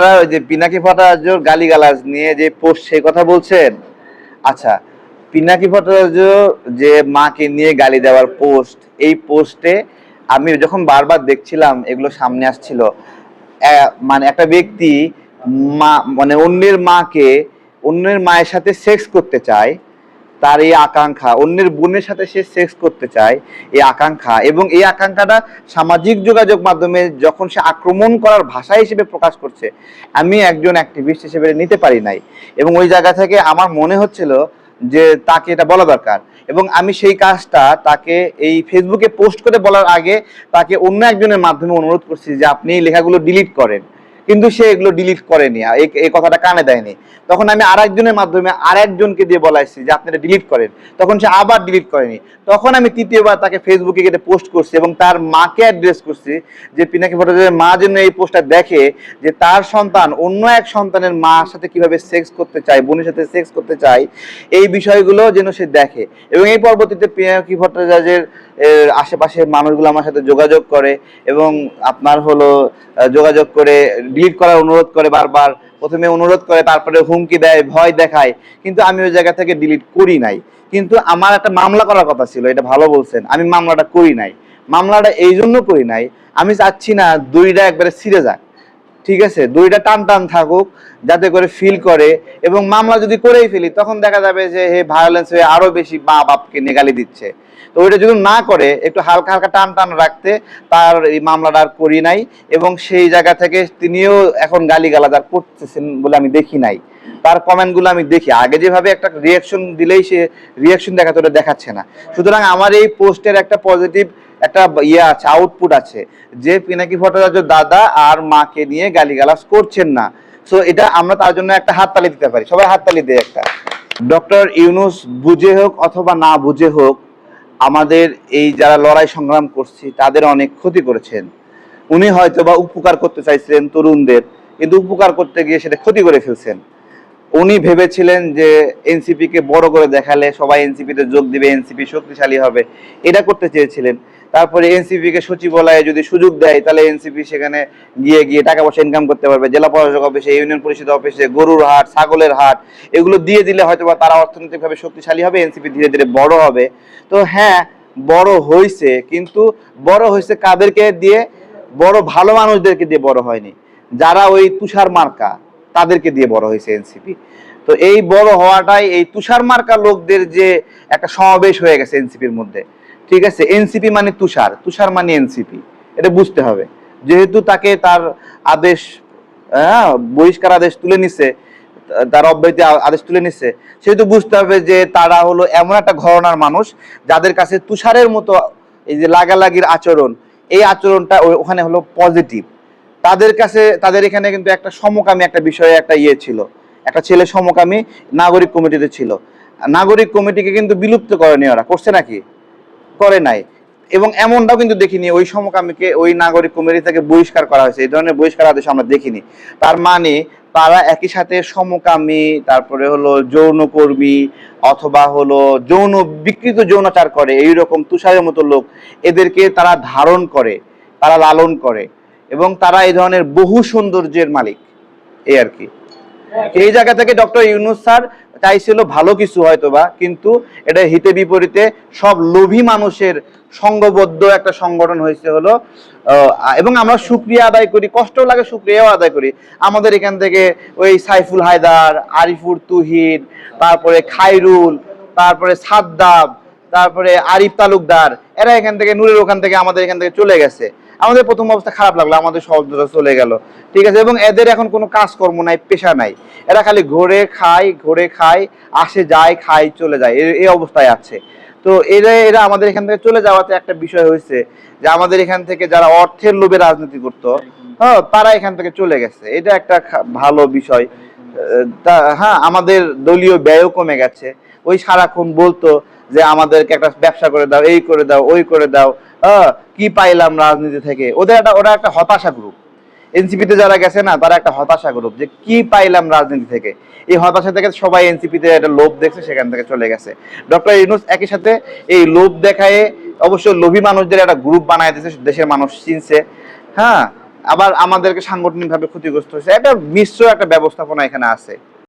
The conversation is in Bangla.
ওই যে পিনাকি ভট্টাচার্যর গালিগালাজ নিয়ে যে পোস্ট, সেই কথা বলছেন? আচ্ছা পিনাকি ভট্টাচার্য যে মাকে নিয়ে গালি দেওয়ার পোস্ট, এই পোস্টে আমি যখন বারবার দেখছিলাম, এগুলো সামনে আসছিল। মানে একটা ব্যক্তি মা মানে অন্যের মাকে, অন্যের মায়ের সাথে সেক্স করতে চায় তার এই আকাঙ্ক্ষা, অন্যের বোনের সাথে সে সেক্স করতে চায় এই আকাঙ্ক্ষা এবং এই আকাঙ্ক্ষাটা সামাজিক যোগাযোগ মাধ্যমে যখন সে আক্রমণ করার ভাষা হিসেবে প্রকাশ করছে, আমি একজন অ্যাক্টিভিস্ট হিসেবে নিতে পারি নাই। এবং ওই জায়গা থেকে আমার মনে হচ্ছিল যে তাকে এটা বলা দরকার। এবং আমি সেই কাজটা তাকে এই ফেসবুকে পোস্ট করে বলার আগে তাকে অন্য একজনের মাধ্যমে অনুরোধ করছি যে আপনি এই লেখাগুলো ডিলিট করেন। কিন্তু সে এগুলো ডিলিট করেনি এই- কথাটা কানে দেয়নি। তখন আমি আর একজনের মাধ্যমে আর একজনকে দিয়ে বলাইছি যে আপনি এটা ডিলিট করেন। তখন সে আবার ডিলিট করেনি। তখন আমি তৃতীয়বার তাকে ফেসবুকে গিয়ে পোস্ট করছি এবং তার মাকে অ্যাড্রেস করছি যে পিনাকি ভট্টাচার্যের মা যেন এই পোস্টটা দেখে যে তার সন্তান অন্য এক সন্তানের মার সাথে কীভাবে সেক্স করতে চায়, বোনের সাথে সেক্স করতে চায়, এই বিষয়গুলো যেন সে দেখে। এবং এই পরবর্তীতে পিনাকি ভট্টাচার্যের আশেপাশের মানুষগুলো আমার সাথে যোগাযোগ করে এবং আপনার হলো যোগাযোগ করে ডিলিট করার অনুরোধ করে বারবার। প্রথমে অনুরোধ করে, তারপরে হুমকি দেয়, ভয় দেখায়। কিন্তু আমি ওই জায়গা থেকে ডিলিট করি নাই। কিন্তু আমার একটা মামলা করার কথা ছিল, এটা ভালো বলছেন। আমি মামলাটা করি নাই। মামলাটা এই জন্য করি নাই, আমি চাচ্ছি না দুইটা একবারে ছিঁড়ে যাক। ঠিক আছে? দুইটা টান টান থাকুক, যাতে করে ফিল করে এবং মামলা যদি করেই ফেলি, তখন দেখা যাবে যে, হে ভায়োলেন্স হয়ে আরও বেশি মা বাপকে নেগালি দিচ্ছে। তো ওইটা যদি না করে, একটু হালকা হালকা টান টান রাখতে, তার এই মামলাটা আর করি নাই এবং সেই জায়গা থেকে তিনিও এখন গালি গালাজার করতেছেন বলে আমি দেখি নাই। তার কমেন্টগুলো আমি দেখি। আগে যেভাবে একটা রিয়াকশন দিলেই সে রিয়াকশন দেখাতে, ওটা দেখাচ্ছে না। সুতরাং আমার এই পোস্টের একটা পজিটিভ একটা ইয়ে আছে আউটপুট আছে, যে পিনাকি ভট্টাচার্য দাদা আর মাকে নিয়ে গালিগালাজ করছেন না। সো এটা আমরা তার জন্য একটা হাততালি দিতে পারি। সবাই হাততালি দেয় একটা। ডক্টর ইউনুস বুঝে হোক অথবা না বুঝে হোক, আমাদের এই যারা লড়াই সংগ্রাম করছি, তাদের অনেক ক্ষতি করেছেন। উনি হয়তো বা উপকার করতে চাইছিলেন তরুণদের, কিন্তু উপকার করতে গিয়ে সেটা ক্ষতি করে ফেলছেন। উনি ভেবেছিলেন যে এনসিপি কে বড় করে দেখালে সবাই এনসিপি তে যোগ দিবে, এনসিপি শক্তিশালী হবে। এটা করতে চেয়েছিলেন। তারপরে এনসিপি কে সচিবালয়ে যদি সুযোগ দেয়, তাহলে এনসিপি সেখানে গিয়ে গিয়ে টাকা পয়সা ইনকাম করতে পারবে। জেলা প্রশাসক অফিসে ইউনিয়ন পরিষদ অফিসে গরুর হাট, ছাগলের হাট, এগুলো দিয়ে দিলে হয়তো বা তারা অর্থনৈতিকভাবে শক্তিশালী হবে, এনসিপি ধীরে ধীরে বড় হবে। তো হ্যাঁ বড় হয়েছে কিন্তু বড় হয়েছে কাদেরকে দিয়ে? বড় ভালো মানুষদেরকে দিয়ে বড় হয়নি। যারা ওই তুষার মার্কা তাদেরকে দিয়ে বড় হয়েছে এনসিপি। তো এই বড় হওয়াটাই এই তুষার মার্কা লোকদের যে একটা সমাবেশ হয়ে গেছে এনসিপির মধ্যে। ঠিক আছে? এনসিপি মানে তুষার তুষার মানে এনসিপি। এটা বুঝতে হবে। যেহেতু তাকে তার আদেশ হ্যাঁ বহিষ্কার আদেশ তুলে নিছে, তার অব্যাহতি আদেশ তুলে নিচ্ছে সেহেতু বুঝতে হবে যে তারা হলো এমন একটা ঘরনার মানুষ যাদের কাছে তুষারের মতো এই যে লাগালাগির আচরণ, এই আচরণটা ওখানে হলো পজিটিভ তাদের কাছে, তাদের এখানে কিন্তু একটা সমকামী একটা বিষয়ে একটা ইয়ে ছিল। একটা ছেলে সমকামী নাগরিক কমিটিতে ছিল। নাগরিক কমিটিকে কিন্তু বিলুপ্ত করেনি ওরা। করছে নাকি? করে নাই। এবং এমনটাও কিন্তু দেখিনি, ওই সমকামীকে, ওই নাগরিক কমিটি থেকে বহিষ্কার করা হয়েছে। এই ধরনের বহিষ্কার আদেশ আমরা দেখিনি। তার মানে তারা একই সাথে সমকামী, তারপরে হলো যৌনকর্মী অথবা হলো যৌন, বিকৃত যৌনাচার করে, এইরকম তুষারের মতো লোক, এদেরকে তারা ধারণ করে, তারা লালন করে। এবং তারা এই ধরনের বহু সৌন্দর্যের মালিক। এই আর কি। এই জায়গা থেকে ডক্টর ইউনুস স্যার চাইছিল ভালো কিছু হয়তোবা, কিন্তু এটা হিতে বিপরীতে সব লোভী মানুষের সংঘবদ্ধ একটা সংগঠন হয়েছে হলো এবং আমরা সুক্রিয়া আদায় করি, কষ্ট লাগে সুক্রিয়াও আদায় করি। আমাদের এখান থেকে ওই সাইফুল হায়দার, আরিফুর তুহিন, তারপরে খাইরুল তারপরে সাদ্দাব, তারপরে আরিফ তালুকদার, এরা এখান থেকে, নূরের ওখান থেকে আমাদের এখান থেকে চলে গেছে। আমাদের প্রথম অবস্থা খারাপ লাগল, আমাদের সহজরা চলে গেল। ঠিক আছে? এবং এদের এখন কোনো কাজকর্ম নাই, পেশা নাই। এরা খালি ঘোরে খায় ঘোরে খায়, আসে, যায়, খায়, চলে যায়। এই অবস্থায় আছে। তো এরা এরা আমাদের এখান থেকে চলে যাওয়াতে একটা বিষয় হয়েছে যে আমাদের এখান থেকে যারা অর্থের লোভে রাজনীতি করতো হ্যাঁ তারা এখান থেকে চলে গেছে। এটা একটা ভালো বিষয়। হ্যাঁ আমাদের দলীয় ব্যয়ও কমে গেছে। ওই সারাক্ষণ বলতো যে আমাদেরকে একটা ব্যবসা করে দাও, এই করে দাও, ওই করে দাও কি পাইলাম রাজনীতি থেকে? ওদের একটা, ওরা একটা হতাশা গ্রুপ এনসিপিতে যারা গেছে না, তারা একটা হতাশা গ্রুপ যে কি পাইলাম রাজনীতি থেকে? এই হতাশা থেকে সবাই এনসিপিতে একটা লোভ দেখছে, সেখান থেকে চলে গেছে। ডক্টর ইউনুস একই সাথে এই লোভ দেখায় অবশ্য লোভী মানুষদের একটা গ্রুপ বানায় দিয়েছে, দেশের মানুষ চিনছে। হ্যাঁ আবার আমাদেরকে সাংগঠনিকভাবে ক্ষতিগ্রস্ত হয়েছে। একটা মিশ্র একটা ব্যবস্থাপনা এখানে আছে।